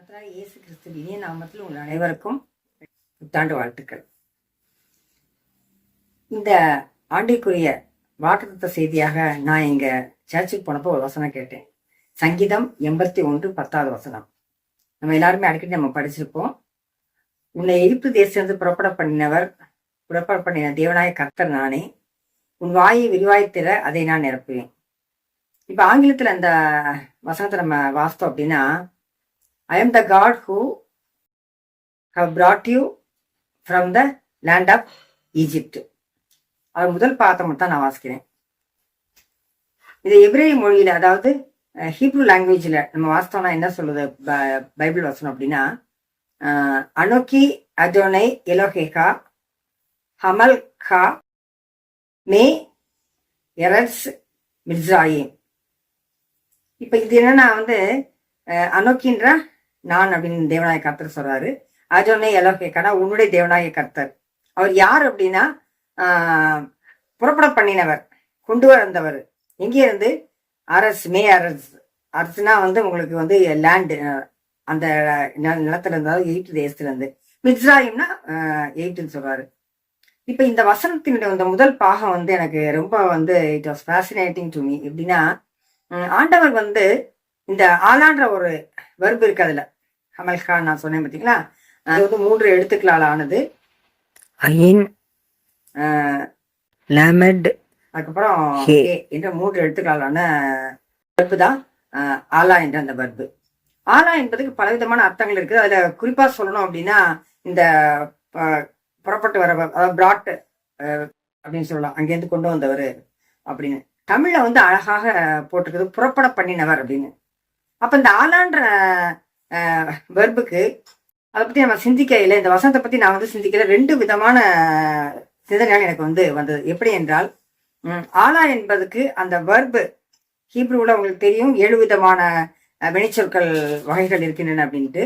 கத்ரா இயேசு கிறிஸ்து இனிய நாமத்தில் உங்கள் அனைவருக்கும் புத்தாண்டு வாழ்த்துக்கள். இந்த ஆண்டிற்குரிய வாக்குத்த செய்தியாக நான் எங்க சர்ச்சுக்கு போனப்போ ஒரு வசனம் கேட்டேன். சங்கீதம் எண்பத்தி ஒன்று பத்தாவது வசனம். நம்ம எல்லாருமே அடிக்கடி நம்ம படிச்சிருப்போம். உன்னை எகிப்து தேசத்திலிருந்து புறப்பட பண்ணினவர் புறப்பட பண்ணின தேவனாய கர்த்தர் நானே. உன் வாயை விரிவாய்த்திர அதை நான் நிரப்புவேன். இப்ப ஆங்கிலத்துல அந்த வசனத்தை நம்ம வாசித்தோம் அப்படின்னா I am the God who have brought you from the land of Egypt அது முதல் பாதத்தை தான் நான் வாசிக்கிறேன். இது எப்ரேய மொழியில அதாவது ஹீப்ரூ லாங்குவேஜில் நம்ம வாசித்தோம்னா என்ன சொல்லுது? ப- பைபிள் வாசனம் அப்படின்னா அனோக்கி அதோனை எலோஹேகா ஹமல் கா மே எரஸ் மிர்சாயிம் இப்போ இது என்னன்னா வந்து அனோக்கின்ற நான் அப்படின்னு தேவநாய கர்த்தர் சொல்றாரு. அஜோனே எலோகேக்கானா உன்னுடைய தேவநாய கர்த்தர். அவர் யார் அப்படின்னா புறப்பட பண்ணினவர் கொண்டு வந்தவர். எங்கே இருந்து? அரசு மே அரசு. அரசுனா வந்து உங்களுக்கு வந்து லேண்டு அந்த ந- நிலத்துல இருந்தாலும் எயித்து தேசத்துல இருந்து. மித்ராயிம்னா எயிட்டுன்னு சொல்றாரு. இப்போ இந்த வசனத்தினுடைய இந்த முதல் பாகம் வந்து எனக்கு ரொம்ப வந்து it was fascinating to me எப்படின்னா ஆண்டவர் வந்து இந்த ஆளான்ற ஒரு வெர்பு இருக்கு அதுல. ஹமல் கான் நான் சொன்னேன் பார்த்தீங்களா அது வந்து மூன்று எழுத்துக்களால் ஆனது. அயின் லாமட் அதுக்கப்புறம் என்ற மூன்று எழுத்துக்களாலான வெர்பு தான் ஆலா என்ற அந்த வெர்பு ஆலா என்பதுக்கு பலவிதமான அர்த்தங்கள் இருக்குது. அதுல குறிப்பா சொல்லணும் அப்படின்னா இந்த புறப்பட்டு வர அதாவது பிராட் அப்படின்னு சொல்லலாம். அங்கேருந்து கொண்டு வந்தவர் அப்படின்னு. தமிழ்ல வந்து அழகாக போட்டிருக்குது புறப்பட பண்ணினவர் அப்படின்னு. அப்ப இந்த ஆலான்ற வெர்புக்கு அதை பத்தி நம்ம சிந்திக்கையில இந்த வசனத்தை பத்தி நான் வந்து சிந்திக்கல ரெண்டு விதமான சிந்தனைகள் எனக்கு வந்து வந்தது. எப்படி என்றால் ஆலா என்பதுக்கு அந்த வர்பு ஹீப்ரூவில் உங்களுக்கு தெரியும் ஏழு விதமான வினைச்சொற்கள் வகைகள் இருக்கின்றன அப்படின்ட்டு.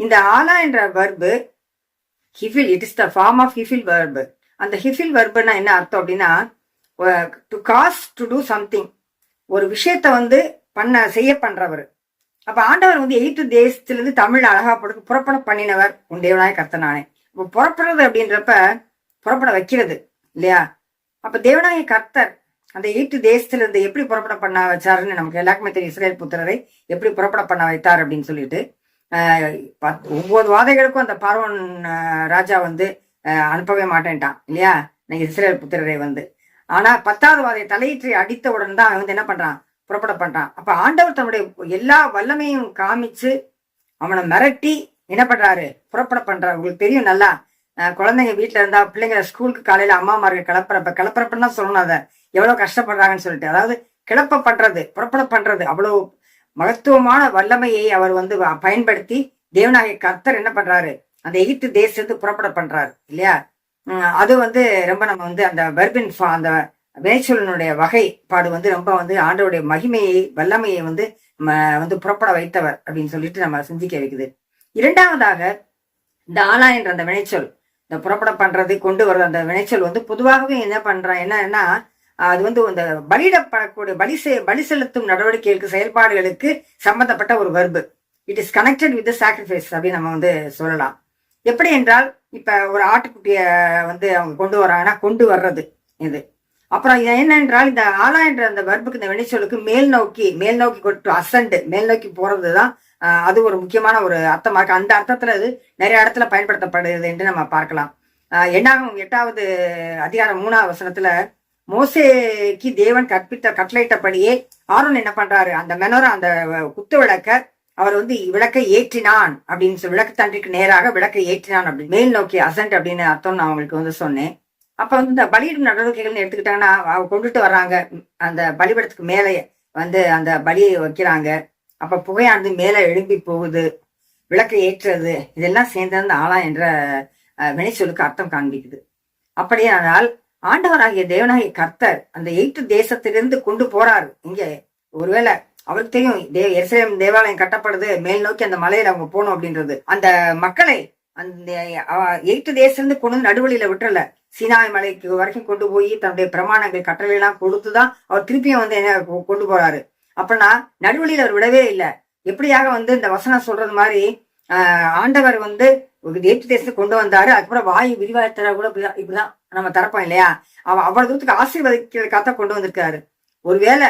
இந்த ஆலா என்ற verb ஹிஃபில் it is the form of ஹிஃபில் verb அந்த ஹிஃபில் வர்புனா என்ன அர்த்தம் அப்படின்னா to cause to do something ஒரு விஷயத்த வந்து பண்ண செய்ய பண்றவர். அப்ப ஆண்டவர் வந்து எயித்து தேசத்திலிருந்து தமிழ் அழகா போட்டு புறப்பட பண்ணினவர் உன் தேவனாய கர்த்தனானே இப்போ புறப்படுறது அப்படின்றப்ப புறப்பட வைக்கிறது இல்லையா? அப்ப தேவனாய கர்த்தர் அந்த எயித்து தேசத்துல இருந்து எப்படி புறப்பட பண்ண வச்சாருன்னு நமக்கு எல்லாருக்குமே தெரியும். இஸ்ரேல் புத்திரரை எப்படி புறப்பட பண்ண வைத்தார் அப்படின்னு சொல்லிட்டு. பத்- ஒவ்வொரு வாதைகளுக்கும் அந்த பார்வன் ராஜா வந்து அனுப்பவே மாட்டேன்ட்டான் இல்லையா? இஸ்ரேல் புத்திரரை வந்து. ஆனா பத்தாவது வாதை தலையீற்றை அடித்த தான் அவன் வந்து என்ன பண்றான்? புறப்பட பண்றான். அப்ப ஆண்டவர் தன்னுடைய எல்லா வல்லமையும் காமிச்சு அவனை மிரட்டி என்ன பண்றாரு புறப்பட பண்றாரு. உங்களுக்கு தெரியும் நல்லா குழந்தைங்க வீட்டுல இருந்தா பிள்ளைங்களை ஸ்கூலுக்கு காலையில அம்மாமார்கள் கிளப்புறப்ப கிளப்புறப்பன்னு தான் சொல்லணும் அதை. எவ்வளவு கஷ்டப்படுறாங்கன்னு சொல்லிட்டு. அதாவது கிளப்ப பண்றது புறப்பட பண்றது. அவ்வளவு மகத்துவமான வல்லமையை அவர் வந்து பயன்படுத்தி தேவநாயக கர்த்தர் என்ன பண்றாரு? அந்த எகிப்து தேசத்து புறப்பட பண்றாரு. இல்லையா? அது வந்து ரொம்ப நம்ம வந்து அந்த வெர்பின் அந்த வேச்சொலனுடைய வகைப்பாடு வந்து ரொம்ப வந்து ஆண்டவருடைய மகிமையை வல்லமையை வந்து நம்ம வந்து புறப்பட வைத்தவர் அப்படின்னு சொல்லிட்டு நம்ம சிந்திக்க வைக்குது. இரண்டாவதாக இந்த ஆலா என்ற அந்த வினைச்சொல் இந்த புறப்பட பண்றது கொண்டு வர்றது அந்த வினைச்சொல் வந்து பொதுவாகவே என்ன பண்றான் என்னன்னா அது வந்து இந்த பலியிடப்படக்கூடிய பலி செ- பலி செலுத்தும் நடவடிக்கைகளுக்கு செயல்பாடுகளுக்கு சம்பந்தப்பட்ட ஒரு verb it is connected with sacrifice அப்படின்னு நம்ம வந்து சொல்லலாம். எப்படி என்றால் இப்ப ஒரு ஆட்டுக்குட்டிய வந்து அவங்க கொண்டு வராங்கன்னா கொண்டு வர்றது இது. அப்புறம் இது என்ன என்றால் இந்த ஆலா என்ற அந்த வர்புக்கு இந்த வினைச்சொலுக்கு மேல் நோக்கி மேல் நோக்கி கொட்டு அசண்டு மேல் நோக்கி போறது தான் அது ஒரு முக்கியமான ஒரு அர்த்தமாக அந்த அர்த்தத்துல அது நிறைய இடத்துல பயன்படுத்தப்படுது என்று நம்ம பார்க்கலாம். என்னாகும் எட்டாவது அதிகாரம் மூணாவது வசனத்துல மோசேக்கு தேவன் கற்பித்த கட்டளையிட்டபடியே ஆரோன் என்ன பண்றாரு? அந்த மெனோரா அந்த குத்து விளக்க அவர் வந்து விளக்கை ஏற்றினான் அப்படின்னு சொல்லி விளக்கு தண்டிக்கு நேராக விளக்கை ஏற்றினான் அப்படின்னு மேல் நோக்கி அசண்ட் அப்படின்னு அர்த்தம் நான் அவங்களுக்கு வந்து சொன்னேன். அப்ப வந்து இந்த பலியிடும் நடவடிக்கைகள்னு எடுத்துக்கிட்டாங்கன்னா அவங்க கொண்டுட்டு வர்றாங்க. அந்த பலிபடத்துக்கு மேலே வந்து அந்த பலியை வைக்கிறாங்க. அப்ப புகையானது மேலே எழும்பி போகுது. விளக்கை ஏற்றுறது இதெல்லாம் சேர்ந்து அந்த ஆலா என்ற வினைச்சொலுக்கு அர்த்தம் காண்பிக்குது. அப்படியானால் ஆண்டவராகிய தேவனாகிய கர்த்தர் அந்த எயிட்டு தேசத்திலிருந்து கொண்டு போறாரு. இங்கே ஒருவேளை அவருக்கு தெரியும் தே எரிசலம் தேவாலயம் கட்டப்படுது மேல் நோக்கி அந்த மலையில அவங்க போகணும் அப்படின்றது. அந்த மக்களை அந்த எயித்து தேசிலிருந்து கொண்டு வந்து நடுவழியில விட்டுறல. சீனாய் மலைக்கு வரைக்கும் கொண்டு போய் தன்னுடைய பிரமாணங்கள் கட்டளை எல்லாம் கொடுத்துதான் அவர் திருப்பியும் வந்து என்ன கொ- கொண்டு போறாரு. அப்படின்னா நடுவழியில அவர் விடவே இல்லை. எப்படியாக வந்து இந்த வசனம் சொல்றது மாதிரி ஆஹ் ஆண்டவர் வந்து ஒரு தேசத்தை தேசத்துக்கு கொண்டு வந்தாரு. அதுக்கப்புறம் வாயு விரிவாயத்தர கூட இப்படிதான் நம்ம தரப்போம் இல்லையா? அவ அவ்வளவு தூரத்துக்கு ஆசீர்வதிக்கிறதுக்காக கொண்டு வந்திருக்காரு. ஒருவேளை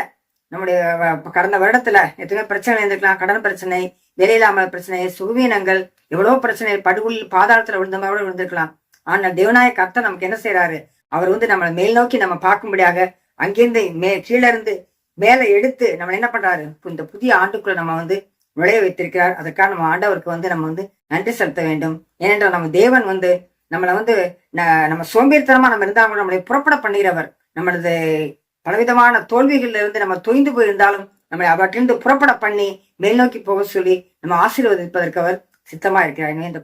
நம்முடைய கடந்த வருடத்துல எத்தனையோ பிரச்சனை இருந்திருக்கலாம். கடன் பிரச்சனை வேலையில்லாமல் பிரச்சனை சுகவீனங்கள் எவ்வளவு பிரச்சனை படுகொல் பாதாளத்துல விழுந்த மாதிரி கூட விழுந்திருக்கலாம் ஆனா தேவநாய கர்த்தர் நமக்கு என்ன செய்யறாரு அவர் வந்து நம்மளை மேல் நோக்கி நம்ம பார்க்கும்படியாக அங்கிருந்து மே கீழே இருந்து மேலே எடுத்து நம்ம என்ன பண்றாரு? இந்த புதிய ஆண்டுக்குள்ள நம்ம வந்து நுழைய வைத்திருக்கிறார். அதற்காக நம்ம ஆண்டவருக்கு வந்து நம்ம வந்து நன்றி செலுத்த வேண்டும். ஏனென்றால் நம்ம தேவன் வந்து நம்மளை வந்து ந- நம்ம சோம்பேறித்தனமா நம்ம இருந்தா கூட நம்மளை புறப்பட பண்ணுகிறவர். நம்மளது பலவிதமான தோல்விகளிலிருந்து நம்ம தொய்ந்து போயிருந்தாலும் நம்மளை அவற்றிலிருந்து புறப்பட பண்ணி மேல் நோக்கி போக சொல்லி நம்ம ஆசீர்வதிப்பதற்கு அவர் சித்தமா இருக்கிறார். எனவே இந்த